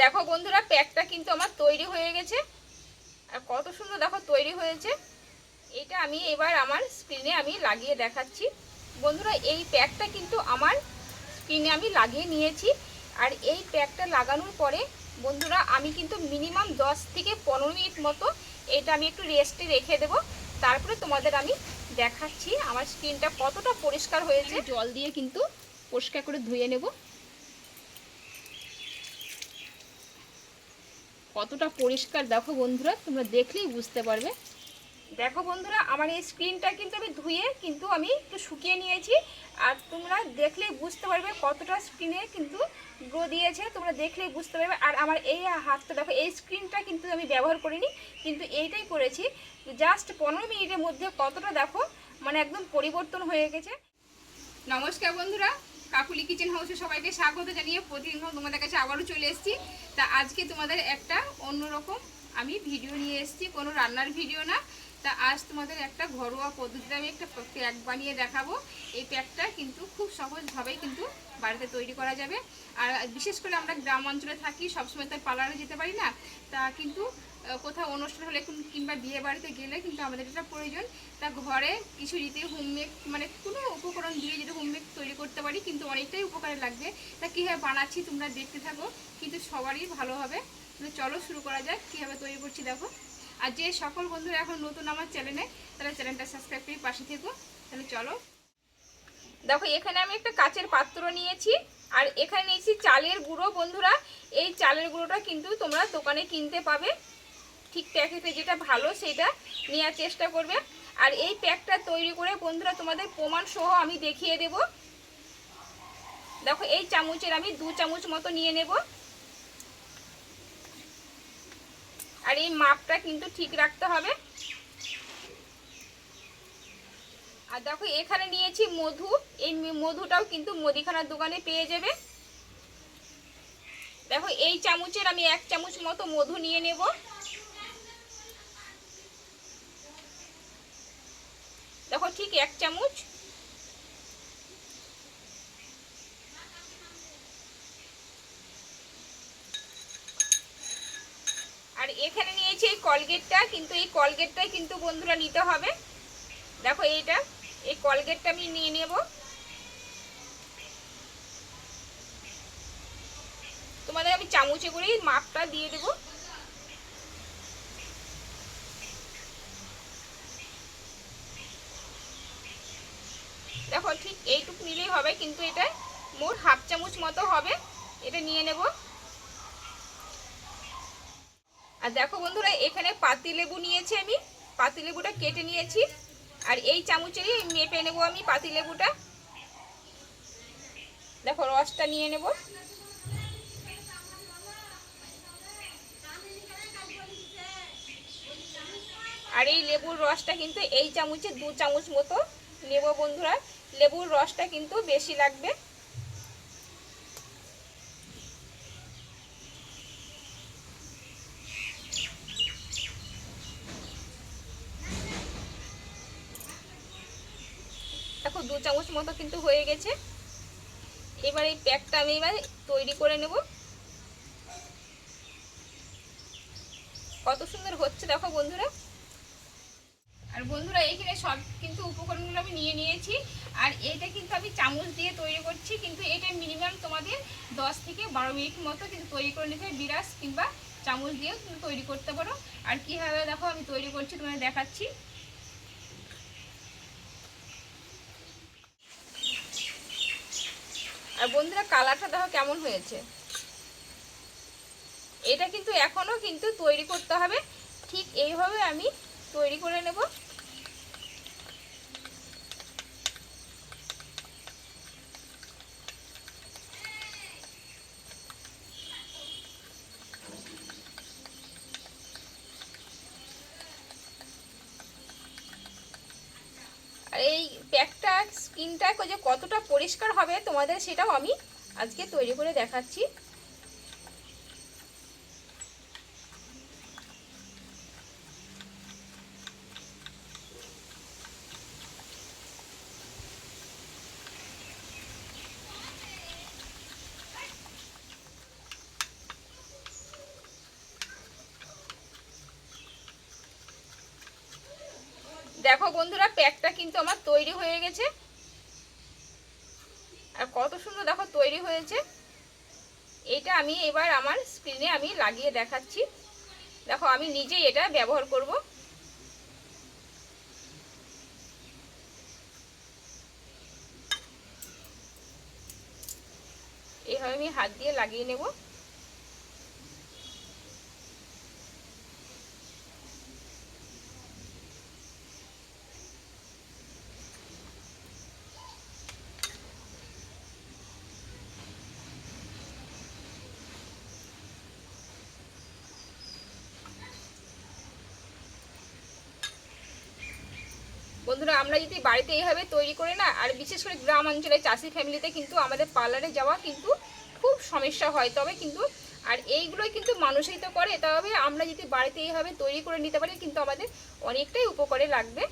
দেখো বন্ধুরা, প্যাকটা কিন্তু আমার তৈরি হয়ে গেছে। আর কত সুন্দর দেখো তৈরি হয়েছে। এটা আমি এবার আমার স্ক্রিনে আমি লাগিয়ে দেখাচ্ছি। বন্ধুরা, এই প্যাকটা কিন্তু আমার স্ক্রিনে আমি লাগিয়ে নিয়েছি। আর এই প্যাকটা লাগানোর পরে, বন্ধুরা, আমি কিন্তু মিনিমাম 10 থেকে পনেরো মিনিট মতো এটা আমি একটু রেস্টে রেখে দেব। তারপরে তোমাদের আমি দেখাচ্ছি আমার স্কিনটা কতটা পরিষ্কার হয়েছে। জল দিয়ে কিন্তু পরিষ্কার করে ধুয়ে নেব। কতটা পরিষ্কার দেখো বন্ধুরা, তোমরা দেখলেই বুঝতে পারবে। দেখো বন্ধুরা, আমার এই স্ক্রিনটা কিন্তু আমি ধুয়ে কিন্তু আমি একটু শুকিয়ে নিয়েছি, আর তোমরা দেখলেই বুঝতে পারবে কতটা স্ক্রিনে কিন্তু গ্রো দিয়েছে, তোমরা দেখলেই বুঝতে পারবে। আর আমার এই হাতটা দেখো, এই স্ক্রিনটা কিন্তু আমি ব্যবহার করিনি, কিন্তু এইটাই করেছি। জাস্ট পনেরো মিনিটের মধ্যে কতটা দেখো মানে একদম পরিবর্তন হয়ে গেছে। নমস্কার বন্ধুরা কাকুলি কিচেন হাউসে সবাইকে স্বাগত জানিয়ে প্রতিদিন তোমাদের কাছে আবারও চলে এসেছি। তা আজকে তোমাদের একটা অন্যরকম আমি ভিডিও নিয়ে এসেছি, কোনো রান্নার ভিডিও না। তা আজ তোমাদের একটা ঘরোয়া পদ্ধতিতে আমি একটা প্যাক বানিয়ে দেখাবো। এই প্যাকটা কিন্তু খুব সহজভাবেই কিন্তু বাড়িতে তৈরি করা যাবে। আর বিশেষ করে আমরা গ্রাম অঞ্চলে থাকি, সবসময় তার পার্লারে যেতে পারি না। তা কিন্তু কোথাও অনুষ্ঠান হলে কিংবা বিয়ে বাড়িতে গেলে কিন্তু আমাদের এটা প্রয়োজন। তা ঘরে কিছু রীতি হোমমেড মানে কোনো উপকরণ দিয়ে যদি হোমমেড তৈরি করতে পারি কিন্তু অনেকটাই উপকারে লাগবে। তা কীভাবে বানাচ্ছি তোমরা দেখতে থাকো, কিন্তু সবারই ভালো হবে। চলো শুরু করা যাক, কীভাবে তৈরি করছি দেখো। আর যে সকল বন্ধুরা এখন নতুন আমার চ্যানেলে তারা চ্যানেলটা সাবস্ক্রাইব করে পাশে থেকো। তাহলে চলো। দেখো, এখানে আমি একটা কাচের পাত্র নিয়েছি, আর এখানে নিয়েছি চালের গুঁড়ো। বন্ধুরা, এই চালের গুঁড়োটা কিন্তু তোমরা দোকানে কিনতে পাবে। ঠিক প্যাকেটে যেটা ভালো, সেটা নেওয়ার চেষ্টা করবে। আর এই প্যাকটা তৈরি করে, বন্ধুরা, তোমাদের প্রমাণ সহ আমি দেখিয়ে দেব। দেখো, এই চামচের আমি দু চামচ মতো নিয়ে নেব। আর এই মাপটা কিন্তু ঠিক রাখতে হবে। আর দেখো, এখানে নিয়েছি মধু। এই মধুটাও কিন্তু মুদিখানার দোকানে পেয়ে যাবে। দেখো, এই চামচের আমি এক চামচ মতো মধু নিয়ে নেব। দেখো, ঠিক এক চামচ। আর এখানে নিয়েছি এই কলগেটটা, কিন্তু এই কলগেটটাই কিন্তু বন্ধুরা নিতে হবে। দেখো এইটা, এই কলগেটটা আমি নিয়ে নেব। তোমাদের আমি চামচে করেই মাপটা দিয়ে দেব। দেখো ঠিক এইটুকু নিলেই হবে, কিন্তু এটা মোট হাফ চামচ মতো হবে। এটা নিয়ে নেব। আর দেখো বন্ধুরা, এখানে পাতিলেবু নিয়েছি আমি। পাতিলেবুটা কেটে নিয়েছি। আর এই চামচেরই মেপে নেব আমি পাতিলেবুটা দেখো, রসটা নিয়ে নেব। আর এই লেবুর রসটা কিন্তু এই চামচে দু চামচ মতো নেব বন্ধুরা। লেবুর রসটা কিন্তু বেশি লাগবে। চামচ মতো কিন্তু হয়ে গেছে। এবার এই প্যাকটা আমি এবার তৈরি করে নেব। কত সুন্দর হচ্ছে দেখো বন্ধুরা। আর বন্ধুরা এখানে সব কিন্তু উপকরণগুলো আমি নিয়ে নিয়েছি। আর এটা কিন্তু আমি চামচ দিয়ে তৈরি করছি, কিন্তু এটা মিনিমাম তোমাদের দশ থেকে বারো মিনিট মতো কিন্তু তৈরি করে নিতে বিরাস কিংবা চামচ দিয়েও কিন্তু তৈরি করতে পারো। আর কীভাবে দেখো আমি তৈরি করছি, তোমাদের দেখাচ্ছি। আর বন্ধুরা, কালারটা দেখো কেমন হয়েছে। এটা কিন্তু এখনও কিন্তু তৈরি করতে হবে। ঠিক এইভাবে আমি তৈরি করে নেব। স্কিনটা যে কতটা পরিষ্কার হবে তোমাদের সেটাও আমি আজকে তৈরি করে দেখাচ্ছি। দেখো বন্ধুরা, প্যাকটা কিন্তু আমার তৈরি হয়ে গেছে। আর কত সুন্দর দেখো তৈরি হয়েছে। এটা আমি এবার আমার স্ক্রিনে আমি লাগিয়ে দেখাচ্ছি। দেখো আমি নিজেই এটা ব্যবহার করব। এইভাবে আমি হাত দিয়ে লাগিয়ে নেব। বন্ধুরা, আমরা যদি বাড়িতে এইভাবে তৈরি করে না, আর বিশেষ করে গ্রাম অঞ্চলে চাষি ফ্যামিলিতে কিন্তু আমাদের পার্লারে যাওয়া কিন্তু খুব সমস্যা হয়। তবে কিন্তু, আর এইগুলোই কিন্তু মানুষই তো করে, তবে আমরা যদি বাড়িতে এইভাবে তৈরি করে নিতে পারি, কিন্তু আমাদের অনেকটাই উপকারে লাগবে।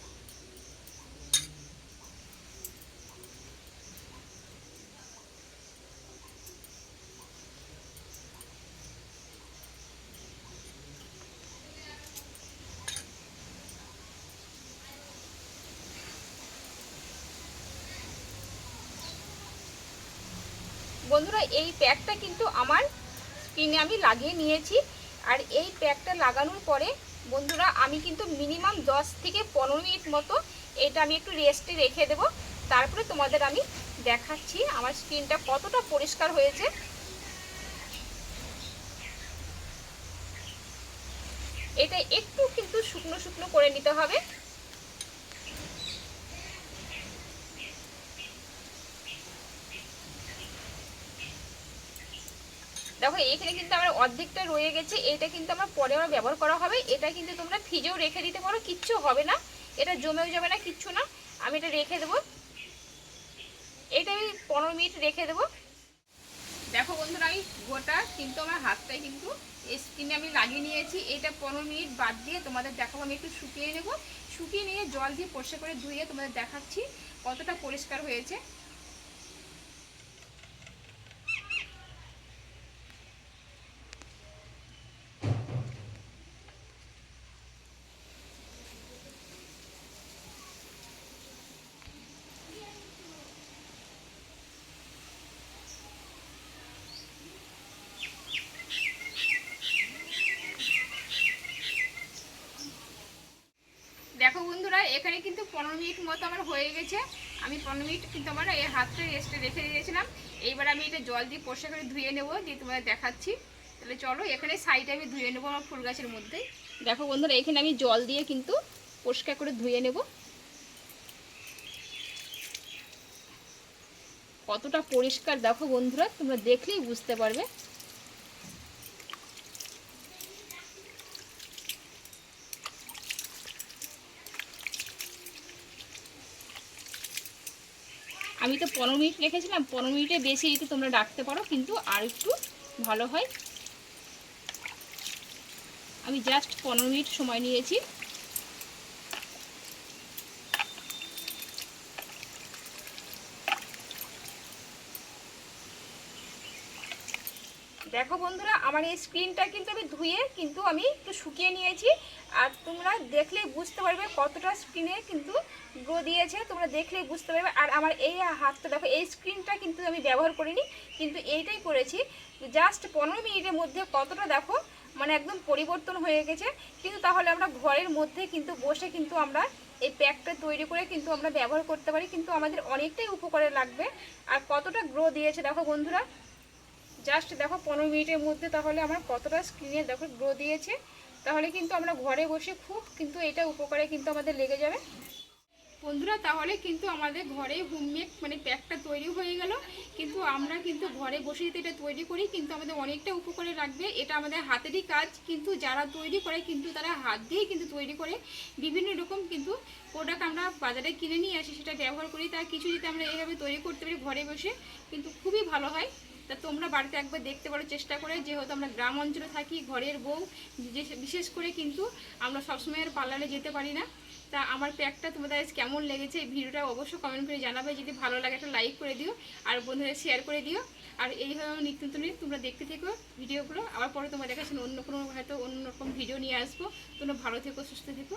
বন্ধুরা, এই প্যাকটা কিন্তু আমার স্কিনে আমি লাগিয়ে নিয়েছি। আর এই প্যাকটা লাগানোর পরে, বন্ধুরা, আমি কিন্তু মিনিমাম 10 থেকে পনেরো মিনিট মতো এটা আমি একটু রেস্টে রেখে দেব। তারপরে তোমাদের আমি দেখাচ্ছি আমার স্কিনটা কতটা পরিষ্কার হয়েছে। এটা একটু কিন্তু শুকনো শুকনো করে নিতে হবে। দেখো, এখানে কিন্তু আমার অর্ধেকটা রয়ে গেছে, এটা কিন্তু আমার পরে আমার ব্যবহার করা হবে, এটা কিন্তু তোমরা ফ্রিজেও রেখে দিতে পারো, কিচ্ছু হবে না, এটা জমেও যাবে না, কিচ্ছু না, আমি এটা রেখে দেবো এটা আমি পনেরো মিনিট রেখে দেবো। দেখো বন্ধুরা, আমি গোটা কিন্তু আমার হাতটাই কিন্তু স্কিনে আমি লাগিয়ে নিয়েছি, এটা পনেরো মিনিট বাদ দিয়ে তোমাদের দেখাবো, আমি একটু শুকিয়ে নেব, শুকিয়ে নিয়ে জল দিয়ে পরিষ্কার করে ধুয়ে তোমাদের দেখাচ্ছি, কতটা পরিষ্কার হয়েছে দেখো বন্ধুরা এখানে কিন্তু পনেরো মিনিট মতো আমার হয়ে গেছে। আমি পনেরো মিনিট কিন্তু আমার এই হাতটা রেস্টে রেখে দিয়েছিলাম। এইবার আমি এটা জল দিয়ে পরিষ্কার করে ধুয়ে নেব, দিয়ে তোমাদের দেখাচ্ছি। তাহলে চলো, এখানে সাইডে আমি ধুয়ে নেব আমার ফুল গাছের মধ্যেই। দেখো বন্ধুরা, এখানে আমি জল দিয়ে কিন্তু পরিষ্কার করে ধুয়ে নেব। কতটা পরিষ্কার, দেখো বন্ধুরা, তোমরা দেখলেই বুঝতে পারবে। আমি তো পনেরো মিনিট রেখেছিলাম, পনেরো মিনিটে বেশি যদি তোমরা ডাকতে পারো, কিন্তু আর একটু ভালো হয়। আমি জাস্ট পনেরো মিনিট সময় নিয়েছি। দেখো বন্ধুরা, আমার এই স্ক্রিনটা কিন্তু আমি ধুয়ে কিন্তু আমি একটু শুকিয়ে নিয়েছি। আর তোমরা দেখলে বুঝতে পারবে কতটা স্ক্রিনে কিন্তু গ্রো দিয়েছে, তোমরা দেখলেই বুঝতে পারবে। আর আমার এই হাতটা দেখো, এই স্ক্রিনটা কিন্তু আমি ব্যবহার করিনি, কিন্তু এইটাই করেছি। জাস্ট পনেরো মিনিটের মধ্যে কতটা দেখো মানে একদম পরিবর্তন হয়ে গেছে। কিন্তু তাহলে আমরা ঘরের মধ্যে কিন্তু বসে কিন্তু আমরা এই প্যাকটা তৈরি করে কিন্তু আমরা ব্যবহার করতে পারি। কিন্তু আমাদের অনেকটাই উপকারে লাগবে। আর কতটা গ্রো দিয়েছে দেখো বন্ধুরা জাস্ট দেখো পনেরো মিনিটের মধ্যে তাহলে আমার কতটা স্ক্রিনে দেখো গ্রো দিয়েছে। তাহলে কিন্তু আমরা ঘরে বসে খুব কিন্তু এটা উপকারে কিন্তু আমাদের লেগে যাবে। বন্ধুরা, তাহলে কিন্তু আমাদের ঘরে হোমমেড মানে প্যাকটা তৈরি হয়ে গেল। কিন্তু আমরা কিন্তু ঘরে বসে যদি এটা তৈরি করি, কিন্তু আমাদের অনেকটা উপকারে লাগবে। এটা আমাদের হাতেরই কাজ। কিন্তু যারা তৈরি করে, কিন্তু তারা হাত দিয়েই কিন্তু তৈরি করে। বিভিন্ন রকম কিন্তু প্রোডাক্ট আমরা বাজারে কিনে নিয়ে আসি, সেটা ব্যবহার করি। তার কিছু যদি আমরা এইভাবে তৈরি করতে পারি ঘরে বসে, কিন্তু খুবই ভালো হয়। তা তোমরা বাড়িতে একবার দেখতে পারো, চেষ্টা করে। যেহেতু আমরা গ্রাম অঞ্চলে থাকি, ঘরের বউ, বিশেষ করে কিন্তু আমরা সবসময় আর পার্লারে যেতে পারি না। তা আমার প্যাকটা তোমাদের আজ কেমন লেগেছে এই ভিডিওটা অবশ্যই কমেন্ট করে জানাবে। যদি ভালো লাগে একটা লাইক করে দিও, আর বন্ধুদের শেয়ার করে দিও। আর এইভাবে নিত্য নতুন তোমরা দেখতে থেকো ভিডিওগুলো। আবার পরে তোমরা দেখাচ্ছেন অন্য কোনো হয়তো অন্য রকম ভিডিও নিয়ে আসব। তোমরা ভালো থেকো, সুস্থ থেকো।